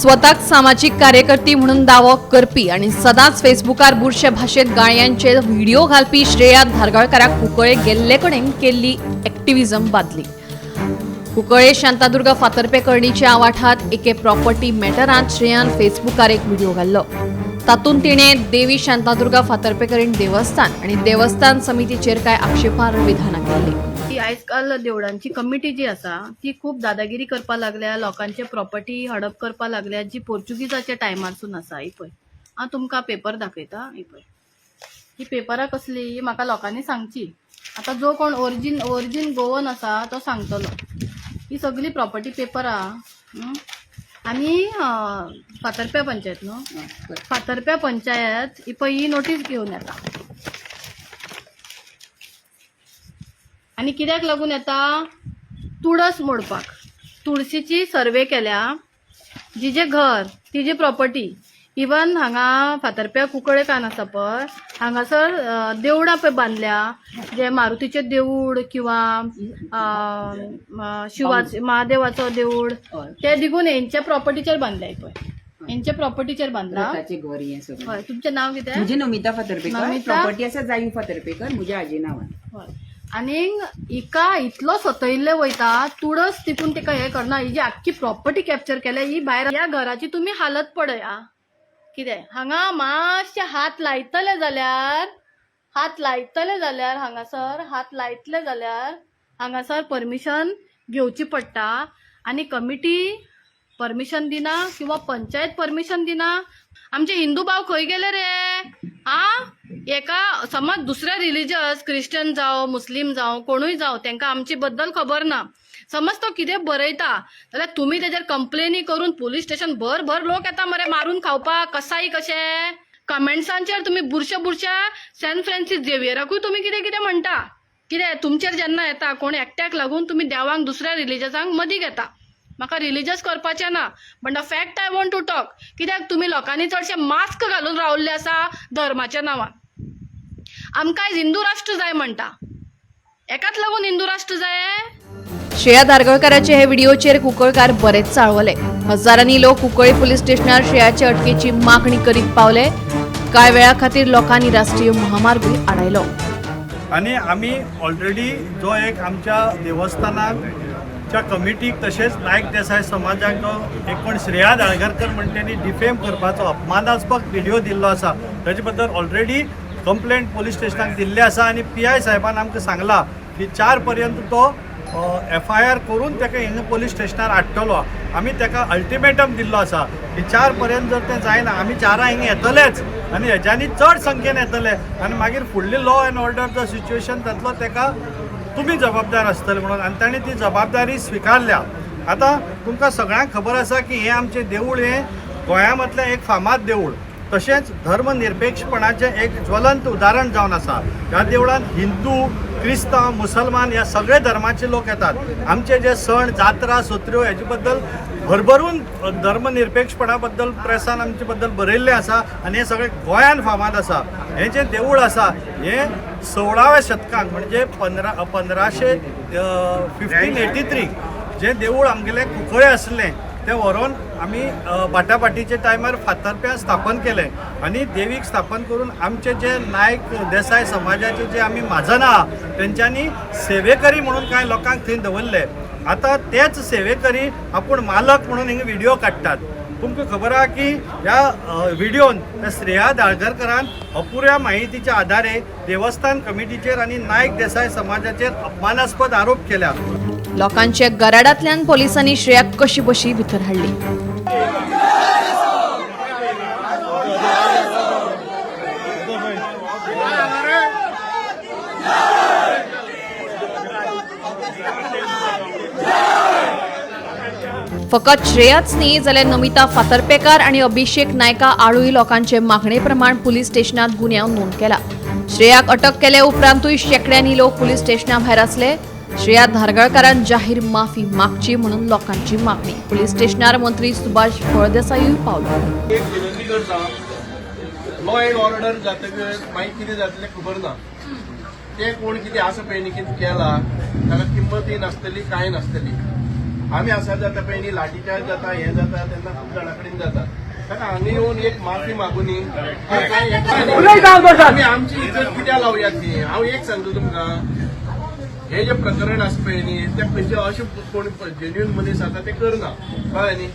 स्वतःच सामाजिक कार्यकर्ती म्हणून दावो करपी आणि सदांच फेसबुकार बुरशे भाषेत गाळयांचे व्हिडिओ घालपी श्रेया धारगळकाराक कुंकळे गेल्ले कडेन केल्ली एक्टिव्हिजम बादली. कुंकळे शांतादुर्गा फातर्पे कर्णीच्या आवाठात एके प्रॉपर्टी मॅटरांत श्रेयान फेसबुकार एक व्हिडिओ घाल्लो. तातूंत तिणे देवी शांतादुर्गा फातर्पेकरीण देवस्थान आणि देवस्थान समितीचेर कांय आक्षेपार्ह विधानां केल्ली ती आयज काल देवळांची कमिटी जी आसा ती खूब दादागिरी करपा लागल्या लोकांचे प्रॉपर्टी हडप करपा लागल्या जी पोर्चुगीजाच्या टायमारसून आसा ही पळय हांव तुमकां पेपर दाखयता ही पळय ही पेपरां कसली? ही म्हाका लोकांनी सांगची. आतां जो कोण ओरिजीन ओरिजीन गोवन आसा तो सांगतलो. ही सगळी प्रॉपर्टी पेपरां हं? आनी फातर्प्या पंचायत न्हू? फातर्प्या पंचायत ही पळय ही नोटीस घेवन येता. आणि कित्याक लागून येता? तुळस मोडपाक. तुळशीची सर्वे केल्या जिजे घर तिजी प्रॉपर्टी इवन हांगा फातर्प्या कुंकळे कान आसा पळय हांगासर देवळां पळय बांदल्या जे मारुतीचें देवूळ किंवा शिवाचे महादेवाचो देवूळ ते दिगून हेंच्या प्रॉपर्टीचेर बांदल्याय पळय हेंच्या प्रॉपर्टीचेर बांदला घर हें सगळें. तुमचें नांव कितें म्हजें नमिता फातर्पेकर? प्रॉपर्टी आसा जायू फातर्पेकर म्हज्या आजी नांवान. हय. आनीक हिका इतलो सतयल्ले वयता तुडस तितून तिका हे करना ही जी आख्खी प्रॉपर्टी कॅप्चर केल्या ही भायर ह्या घराची तुमी हालत पळया कितें हांगा मातशे हात लायतले जाल्यार हात लायतले जाल्यार हांगासर हात लायतले जाल्यार हांगासर परमिशन घेवची पडटा. आनी कमिटी परमिशन दिना किंवा पंचायत परमिशन दिना? आमचे हिंदू भाव खंय गेले रे? आ? एका समज दुसरे रिलीजस क्रिश्चन जावं मुस्लीम जावं कोणूय जावं तांकां आमचे बद्दल खबर ना. समज तो कितें बरयता. जाल्यार तुमी तेजेर कंप्लेनी करून पुलीस स्टेशन भर भर लोक येता मरे मारून खावपाक कसाय कशें? कमेंट्सांचेर तुमी बुरश्या बुरश्या सॅन फ्रान्सिस झेवियराकूय तुमी कितें कितें म्हणटा कितें तुमचेर जेन्ना येता कोण एकट्याक लागून तुमी देवांक दुसऱ्या रिलीजसांक मदीं घेता. म्हाका रिलिजियस करपाचें ना. But the fact I want to talk कित्याक? तुमी लोकांनी चडशे मास्क घालून रावल्ले आसा धर्माच्या नांवान. आमकां आयज हिंदू राष्ट्र जाय म्हणटा. एकाच लागून हिंदू राष्ट्र जाय? श्रेया दारगळकाराचे हे व्हिडिओचेर कुंकळकार बरेच चाळवले. हजारांनी लोक कुंकळी पोलीस स्टेशनार श्रेयाचे अटकेची मागणी करीत पावले. कांय वेळा खातीर लोकांनी राष्ट्रीय महामार्गूय आडायलो आणि आम्ही ऑलरेडी जो एक आमच्या च्या कमिटीक तशेंच नायक देसाय समाजाक जो एक कोण श्रेया दाळगरकर म्हण तेणी डिफेम करपाचो अपमानास्पद व्हिडिओ दिल्लो आसा. ताचे बद्दल ऑलरेडी कंप्लेंट पोलीस स्टेशनाक दिल्ली आसा आनी पी आय साहेबान आमकां सांगला की चार पर्यंत तो एफ आय आर करून ताका हिंगा पोलीस स्टेशनार हाडटलो आमी ताका अल्टिमेटम दिल्लो आसा की चार पर्यंत जर तें जायना आमी चारां हिंगा येतलेच आनी हेज्यांनी चड संख्येन येतले. आनी मागीर फुडली लॉ अँड ऑर्डर जो सिच्युएशन जातलो ताका तुमी जबाबदार आसतले म्हणून. आनी ताणें ती जबाबदारी स्विकारल्या. आतां तुमकां सगळ्यांक खबर आसा की हें आमचें देवूळ हें गोंया मदलें एक फामाद देवूळ तशेंच धर्मनिरपेक्षपणाचें एक ज्वलंत उदाहरण जावन आसा. ह्या देवळांत हिंदू क्रिस्तांव मुसलमान ह्या सगळे धर्माचे लोक येतात. आमचे जे सण जात्रा सत्र्यो हेजे बद्दल भरभरून धर्मनिरपेक्षपणा बद्दल प्रेसान आमचे बद्दल बरयल्लें आसा आनी हें सगळें गोंयान फामाद आसा. हें जें देवूळ आसा हें सोळाव्या शतकांत म्हणजे पंदरा पंदराशे फिफ्टीन एटी थ्री जें देवूळ आमगेलें कुंकळे आसलें तें व्हरोन आमी बाटाबाटीचे टायमार फातर्प्या स्थापन केलें आनी देवीक स्थापन करून आमचे जे नायक देसाय समाजाचे जे आमी माजनां आहा तेंच्यांनी सेवेकरी म्हणून कांय लोकांक थंय दवरले. आतां तेच सेवेकरी आपूण मालक म्हणून हिंगा व्हिडिओ काडटात तुमकां खबर आहा की ह्या व्हिडिओन त्या श्रेया दाळगरकरान अपुऱ्या माहितीच्या आधारे देवस्थान कमिटीचेर आनी नायक देसाय समाजाचेर अपमानास्पद आरोप केल्या लोकांच्या गराडांतल्यान पोलिसांनी श्रेयाक कशी बशी भितर हाडली? फकत श्रेयाच न्ही जाल्यार नमिता फातर्पेकार आणि अभिषेक नायका आळूय लोकांचे मागणे प्रमाण पुलीस स्टेशनात गुन्यांव नोंद केला. श्रेयाक अटक केले उपरांतूय शेकड्यांनी लोक पुलीस स्टेशना भायर आसले. श्रेया धारगळकारान जाहीर माफी मागची म्हणून लोकांची मागणी. पुलीस स्टेशनार मंत्री सुभाष फळदेसायूय पावलो एक विनंती करता लॉ अँड ऑर्डर जातकीर मागीर कितें जातलें खबर ना. ते कोण कितें आसा पळय न्ही कितें केला ताका किंमतय नासतली कांय नासतली. आमी आसा जाता पळय न्ही लाठीचार्ज जाता हें जाता तेन्ना खूब जाणां कडेन जाता. कारण हांगा येवन एक माफी मागून आम्ही आमची इज्जत कित्याक लावया ती हांव एक सांगतो तुमकां. हे जे प्रकरण आसा पळय न्ही ते खंयचे अशे कोण जेन्युन मनीस आसा ते करना कळ्ळें न्ही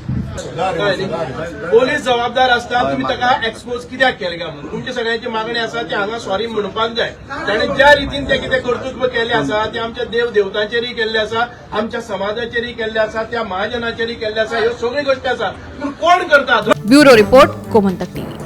कळ्ळें न्ही पोलीस जबाबदार आसता तुमी ताका एक्सपोज कित्याक केले काय म्हणून? तुमची सगळ्यांची मागणी आसा ती हांगा सॉरी म्हणपाक जाय. ताणें ज्या रितीन ते कितें कर्तृत्व केले आसा ते आमच्या देव देवतांचेरय केल्ले आसा आमच्या समाजाचेरय केल्ले आसा त्या महाजनाचेरय केल्ले आसा ह्यो सगळ्यो गोश्टी आसा पूण कोण करता ब्युरो रिपोर्ट गोमंतक टीव्ही.